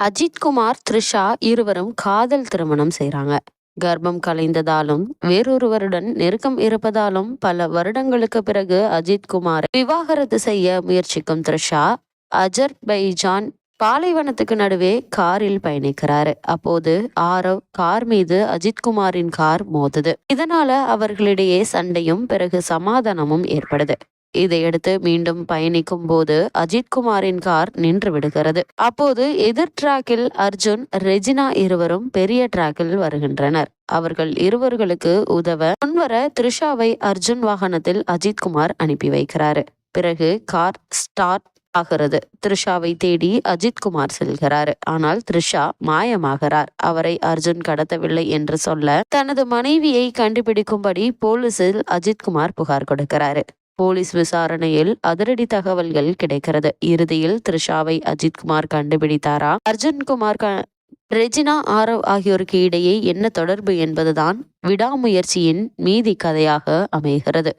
அஜித்குமார் த்ரிஷா இருவரும் காதல் திருமணம் செய்கிறாங்க கர்ப்பம் கலைந்ததாலும் வேறொருவருடன் நெருக்கம் இருப்பதாலும் பல வருடங்களுக்கு பிறகு அஜித்குமார் விவாகரத்து செய்ய முயற்சிக்கும் த்ரிஷா அஜர்பைஜான் பாலைவனத்துக்கு நடுவே காரில் பயணிக்கிறாரு. அப்போது ஆரவ் கார் மீது அஜித்குமாரின் கார் மோதுது. இதனால அவர்களிடையே சண்டையும் பிறகு சமாதானமும் ஏற்படுது. இதையடுத்து மீண்டும் பயணிக்கும் போது அஜித்குமாரின் கார் நின்று விடுகிறது. அப்போது எதிர் டிராக்கில் அர்ஜுன் ரெஜினா இருவரும் பெரிய டிராக்கில் வருகின்றனர். அவர்கள் இருவர்களுக்கு உதவ முன்வர த்ரிஷாவை அர்ஜுன் வாகனத்தில் அஜித்குமார் அனுப்பி வைக்கிறாரு. பிறகு கார் ஸ்டார்ட் ஆகிறது. த்ரிஷாவை தேடி அஜித்குமார் செல்கிறாரு. ஆனால் த்ரிஷா மாயமாகிறார். அவரை அர்ஜுன் கடத்தவில்லை என்று சொல்ல தனது மனைவியை கண்டுபிடிக்கும்படி போலீசில் அஜித்குமார் புகார் கொடுக்கிறாரு. போலீஸ் விசாரணையில் அதிரடி தகவல்கள் கிடைக்கிறது. இறுதியில் த்ரிஷாவை அஜித்குமார் கண்டுபிடித்தாரா? அர்ஜுன்குமார் ரெஜினா ஆரவ் ஆகியோருக்கு இடையே என்ன தொடர்பு என்பதுதான் விடாமுயற்சியின் மீதி கதையாக அமைகிறது.